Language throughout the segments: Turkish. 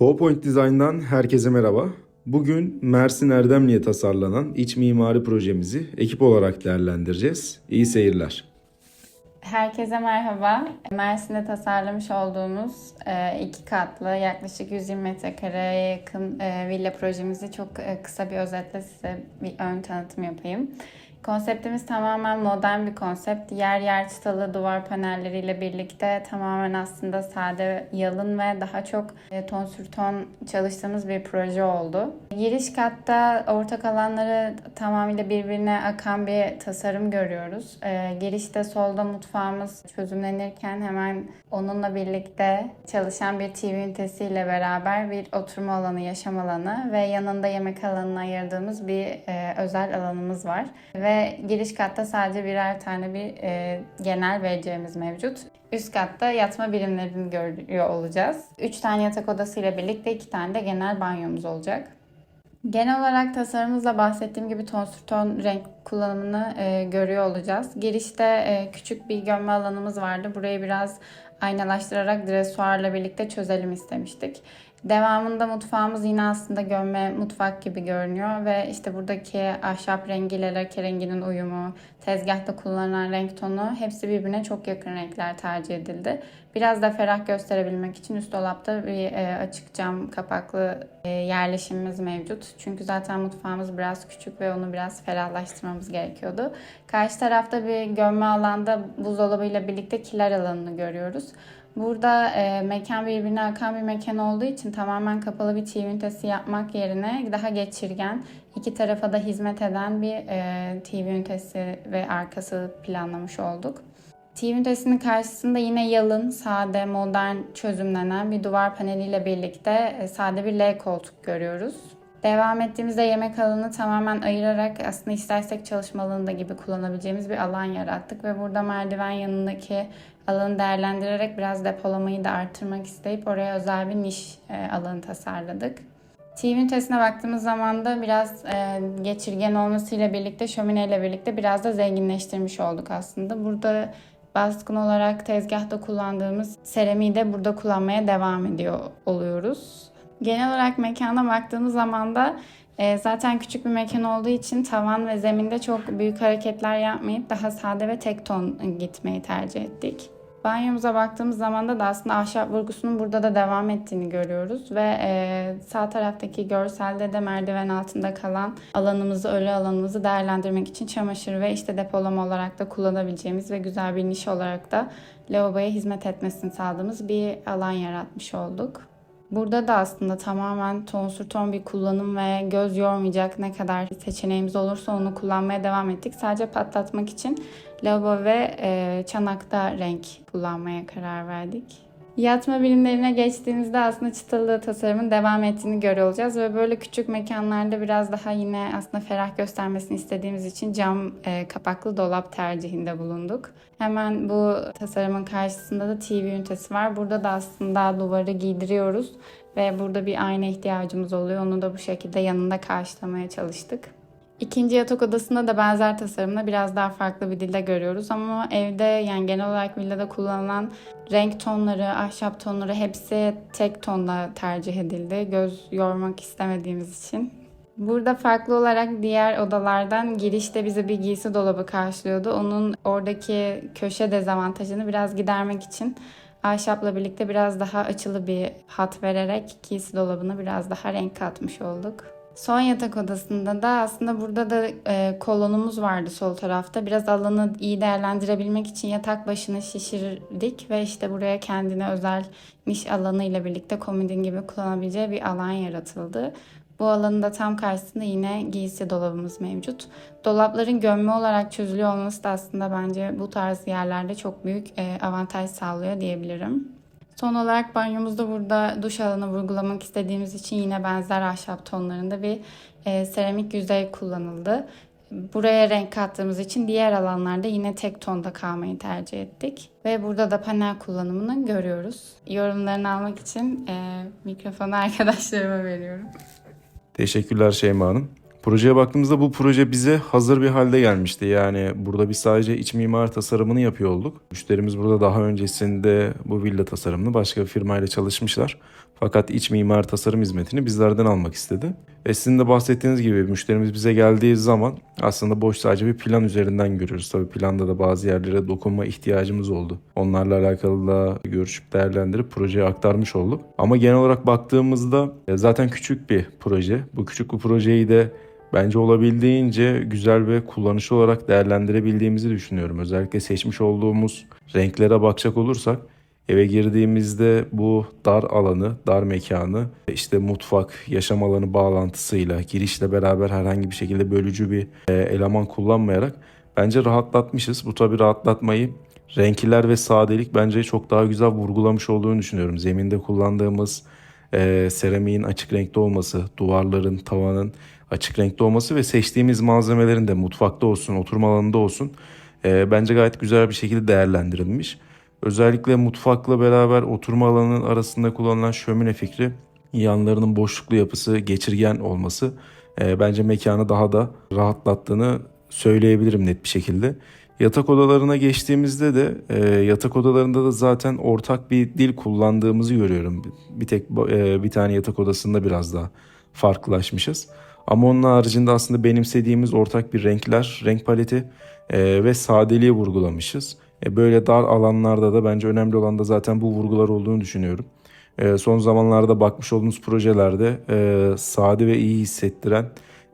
CoPoint Design'dan herkese merhaba. Bugün Mersin Erdemli'ye tasarlanan iç mimari projemizi ekip olarak değerlendireceğiz. İyi seyirler. Herkese merhaba. Mersin'de tasarlamış olduğumuz e, iki katlı yaklaşık 120 metrekareye yakın e, villa projemizi çok e, kısa bir özetle size bir ön tanıtım yapayım. Konseptimiz tamamen modern bir konsept. Yer yer çıtalı duvar panelleriyle birlikte tamamen aslında sade, yalın ve daha çok e, ton sür ton çalıştığımız bir proje oldu. Giriş katta ortak alanları tamamıyla birbirine akan bir tasarım görüyoruz. E, girişte solda mutfağımız çözümlenirken hemen onunla birlikte çalışan bir TV ünitesiyle beraber bir oturma alanı, yaşam alanı ve yanında yemek alanına ayırdığımız bir e, özel alanımız var. Ve giriş katta sadece birer tane bir e, genel WC'miz mevcut. Üst katta yatma birimlerini görüyor olacağız. 3 tane yatak odasıyla birlikte 2 tane de genel banyomuz olacak. Genel olarak tasarımımızda bahsettiğim gibi ton sür ton renk kullanımını e, görüyor olacağız. Girişte e, küçük bir gömme alanımız vardı. Burayı biraz aynalaştırarak dresuarla birlikte çözelim istemiştik. Devamında mutfağımız yine aslında gömme mutfak gibi görünüyor ve işte buradaki ahşap rengiyle lake renginin uyumu, tezgahta kullanılan renk tonu hepsi birbirine çok yakın renkler tercih edildi. Biraz da ferah gösterebilmek için üst dolapta bir e, açık cam kapaklı e, yerleşimimiz mevcut. Çünkü zaten mutfağımız biraz küçük ve onu biraz ferahlaştırmamız gerekiyordu. Karşı tarafta bir gömme alanda buzdolabıyla birlikte kiler alanını görüyoruz. Burada e, mekan birbirine akan bir mekan olduğu için tamamen kapalı bir TV ünitesi yapmak yerine daha geçirgen, iki tarafa da hizmet eden bir e, TV ünitesi ve arkası planlamış olduk. TV ünitesinin karşısında yine yalın, sade, modern çözümlenen bir duvar paneliyle birlikte e, sade bir L koltuk görüyoruz. Devam ettiğimizde yemek alanını tamamen ayırarak aslında istersek çalışma alanı da gibi kullanabileceğimiz bir alan yarattık ve burada merdiven yanındaki alanı değerlendirerek biraz depolamayı da arttırmak isteyip oraya özel bir niş e, alanı tasarladık. TV ünitesine baktığımız zaman da biraz e, geçirgen olmasıyla birlikte şömineyle birlikte biraz da zenginleştirmiş olduk aslında. Burada baskın olarak tezgahta kullandığımız seramiği de burada kullanmaya devam ediyor oluyoruz. Genel olarak mekana baktığımız zaman da e, zaten küçük bir mekan olduğu için tavan ve zeminde çok büyük hareketler yapmayıp daha sade ve tek ton gitmeyi tercih ettik. Banyomuza baktığımız zaman da, da aslında ahşap vurgusunun burada da devam ettiğini görüyoruz ve e, sağ taraftaki görselde de merdiven altında kalan alanımızı, ölü alanımızı değerlendirmek için çamaşır ve işte depolama olarak da kullanabileceğimiz ve güzel bir niş olarak da lavaboya hizmet etmesini sağladığımız bir alan yaratmış olduk. Burada da aslında tamamen tonsür ton bir kullanım ve göz yormayacak ne kadar seçeneğimiz olursa onu kullanmaya devam ettik. Sadece patlatmak için lavabo ve e, çanakta renk kullanmaya karar verdik. Yatma birimlerine geçtiğimizde aslında çıtalı tasarımın devam ettiğini görüyor olacağız ve böyle küçük mekanlarda biraz daha yine aslında ferah göstermesini istediğimiz için cam e, kapaklı dolap tercihinde bulunduk. Hemen bu tasarımın karşısında da TV ünitesi var. Burada da aslında duvarı giydiriyoruz ve burada bir ayna ihtiyacımız oluyor. Onu da bu şekilde yanında karşılamaya çalıştık. İkinci yatak odasında da benzer tasarımla biraz daha farklı bir dilde görüyoruz ama evde yani genel olarak villada kullanılan renk tonları, ahşap tonları hepsi tek tonda tercih edildi. Göz yormak istemediğimiz için. Burada farklı olarak diğer odalardan girişte bize bir giysi dolabı karşılıyordu. Onun oradaki köşe dezavantajını biraz gidermek için ahşapla birlikte biraz daha açılı bir hat vererek giysi dolabına biraz daha renk katmış olduk. Son yatak odasında da aslında burada da e, kolonumuz vardı sol tarafta. Biraz alanı iyi değerlendirebilmek için yatak başını şişirdik ve işte buraya kendine özel niş alanı ile birlikte komodin gibi kullanabileceği bir alan yaratıldı. Bu alanın da tam karşısında yine giysi dolabımız mevcut. Dolapların gömme olarak çözülüyor olması da aslında bence bu tarz yerlerde çok büyük e, avantaj sağlıyor diyebilirim. Son olarak banyomuzda burada duş alanı vurgulamak istediğimiz için yine benzer ahşap tonlarında bir e, seramik yüzey kullanıldı. Buraya renk kattığımız için diğer alanlarda yine tek tonda kalmayı tercih ettik. Ve burada da panel kullanımını görüyoruz. Yorumlarını almak için e, mikrofonu arkadaşlarıma veriyorum. Teşekkürler Şeyma Hanım. Projeye baktığımızda bu proje bize hazır bir halde gelmişti. Yani burada biz sadece iç mimar tasarımını yapıyor olduk. Müşterimiz burada daha öncesinde bu villa tasarımını başka bir firmayla çalışmışlar. Fakat iç mimar tasarım hizmetini bizlerden almak istedi. Ve sizin de bahsettiğiniz gibi müşterimiz bize geldiği zaman aslında boş sadece bir plan üzerinden görüyoruz. Tabii planda da bazı yerlere dokunma ihtiyacımız oldu. Onlarla alakalı da görüşüp değerlendirip projeye aktarmış olduk. Ama genel olarak baktığımızda e, zaten küçük bir proje. Bu küçük bir projeyi de bence olabildiğince güzel ve kullanışlı olarak değerlendirebildiğimizi düşünüyorum. Özellikle seçmiş olduğumuz renklere bakacak olursak eve girdiğimizde bu dar alanı, dar mekanı, işte mutfak, yaşam alanı bağlantısıyla, girişle beraber herhangi bir şekilde bölücü bir e, eleman kullanmayarak bence rahatlatmışız. Bu tabii rahatlatmayı renkler ve sadelik bence çok daha güzel vurgulamış olduğunu düşünüyorum. Zeminde kullandığımız e, seramiğin açık renkte olması, duvarların, tavanın açık renkte olması ve seçtiğimiz malzemelerin de mutfakta olsun, oturma alanında olsun e, bence gayet güzel bir şekilde değerlendirilmiş. Özellikle mutfakla beraber oturma alanının arasında kullanılan şömine fikri, yanlarının boşluklu yapısı, geçirgen olması e, bence mekanı daha da rahatlattığını söyleyebilirim net bir şekilde. Yatak odalarına geçtiğimizde de e, yatak odalarında da zaten ortak bir dil kullandığımızı görüyorum. Bir tek e, bir tane yatak odasında biraz daha farklılaşmışız. Ama onun haricinde aslında benimsediğimiz ortak bir renkler, renk paleti e, ve sadeliği vurgulamışız. E, böyle dar alanlarda da bence önemli olan da zaten bu vurgular olduğunu düşünüyorum. E, son zamanlarda bakmış olduğumuz projelerde e, sade ve iyi hissettiren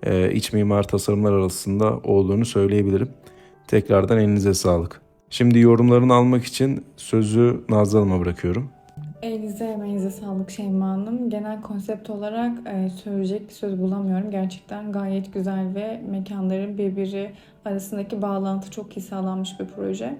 e, iç mimar tasarımlar arasında olduğunu söyleyebilirim. Tekrardan elinize sağlık. Şimdi yorumlarını almak için sözü Nazlı Hanım'a bırakıyorum. Elinize emeğinize sağlık Şeyma Hanım. Genel konsept olarak e, söyleyecek bir söz bulamıyorum. Gerçekten gayet güzel ve mekanların birbiri arasındaki bağlantı çok iyi sağlanmış bir proje.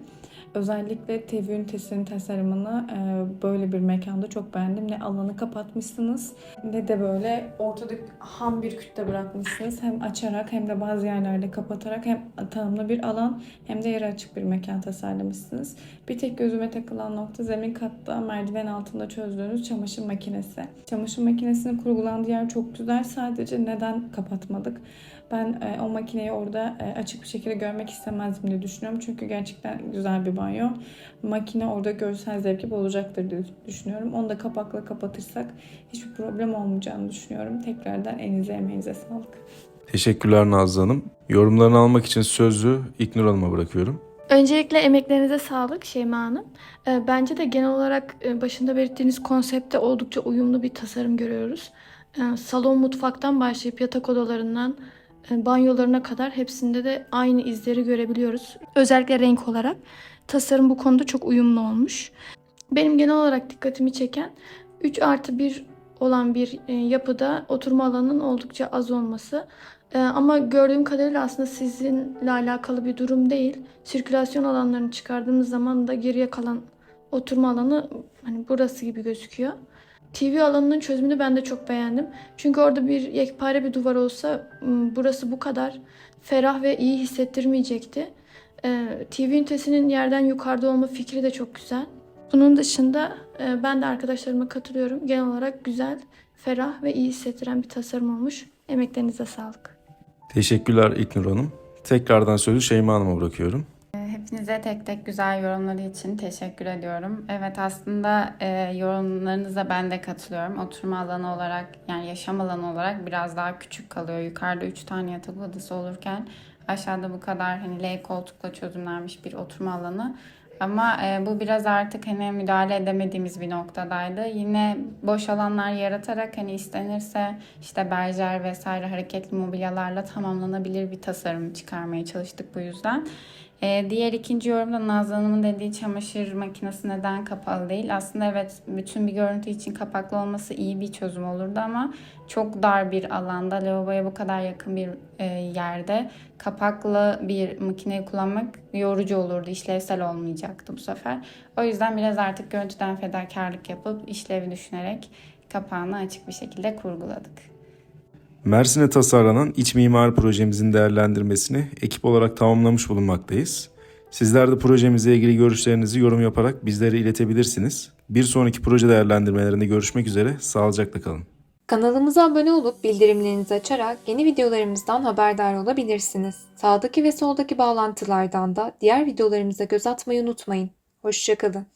Özellikle TV ünitesinin tasarımını e, böyle bir mekanda çok beğendim. Ne alanı kapatmışsınız ne de böyle ortada ham bir kütle bırakmışsınız. Hem açarak hem de bazı yerlerde kapatarak hem tanımlı bir alan hem de yere açık bir mekan tasarlamışsınız. Bir tek gözüme takılan nokta zemin katta merdiven altında çözdüğünüz çamaşır makinesi. Çamaşır makinesinin kurgulandığı yer çok güzel. Sadece neden kapatmadık? Ben e, o makineyi orada e, açık bir şekilde görmek istemezdim diye düşünüyorum. Çünkü gerçekten güzel bir banyo. Makine orada görsel zevki bolacaktır diye düşünüyorum. Onu da kapakla kapatırsak hiçbir problem olmayacağını düşünüyorum. Tekrardan elinize emeğinize sağlık. Teşekkürler Nazlı Hanım. Yorumlarını almak için sözü İknur Hanım'a bırakıyorum. Öncelikle emeklerinize sağlık Şeyma Hanım. Ee, Bence de genel olarak e, başında belirttiğiniz konsepte oldukça uyumlu bir tasarım görüyoruz. Ee, Salon mutfaktan başlayıp yatak odalarından e, banyolarına kadar hepsinde de aynı izleri görebiliyoruz. Özellikle renk olarak. Tasarım bu konuda çok uyumlu olmuş. Benim genel olarak dikkatimi çeken 3 artı 1 olan bir e, yapıda oturma alanının oldukça az olması. Ee, ama gördüğüm kadarıyla aslında sizinle alakalı bir durum değil. Sirkülasyon alanlarını çıkardığımız zaman da geriye kalan oturma alanı hani burası gibi gözüküyor. TV alanının çözümünü ben de çok beğendim. Çünkü orada bir yekpare bir duvar olsa burası bu kadar ferah ve iyi hissettirmeyecekti. TV ünitesinin yerden yukarıda olma fikri de çok güzel. Bunun dışında ben de arkadaşlarıma katılıyorum. Genel olarak güzel, ferah ve iyi hissettiren bir tasarım olmuş. Emeklerinize sağlık. Teşekkürler İknur Hanım. Tekrardan sözü Şeyma Hanım'a bırakıyorum. Hepinize tek tek güzel yorumları için teşekkür ediyorum. Evet aslında e, yorumlarınıza ben de katılıyorum. Oturma alanı olarak yani yaşam alanı olarak biraz daha küçük kalıyor. Yukarıda 3 tane yatak odası olurken aşağıda bu kadar hani L koltukla çözümlenmiş bir oturma alanı. Ama e, bu biraz artık hani müdahale edemediğimiz bir noktadaydı. Yine boş alanlar yaratarak hani istenirse işte berjer vesaire hareketli mobilyalarla tamamlanabilir bir tasarım çıkarmaya çalıştık bu yüzden. Ee, diğer ikinci yorumda Nazlı Hanım'ın dediği çamaşır makinesi neden kapalı değil? Aslında evet bütün bir görüntü için kapaklı olması iyi bir çözüm olurdu ama çok dar bir alanda lavaboya bu kadar yakın bir e, yerde kapaklı bir makineyi kullanmak yorucu olurdu. işlevsel olmayacaktı bu sefer. O yüzden biraz artık görüntüden fedakarlık yapıp işlevi düşünerek kapağını açık bir şekilde kurguladık. Mersin'e tasarlanan iç mimari projemizin değerlendirmesini ekip olarak tamamlamış bulunmaktayız. Sizler de projemizle ilgili görüşlerinizi yorum yaparak bizlere iletebilirsiniz. Bir sonraki proje değerlendirmelerinde görüşmek üzere. Sağlıcakla kalın. Kanalımıza abone olup bildirimlerinizi açarak yeni videolarımızdan haberdar olabilirsiniz. Sağdaki ve soldaki bağlantılardan da diğer videolarımıza göz atmayı unutmayın. Hoşçakalın.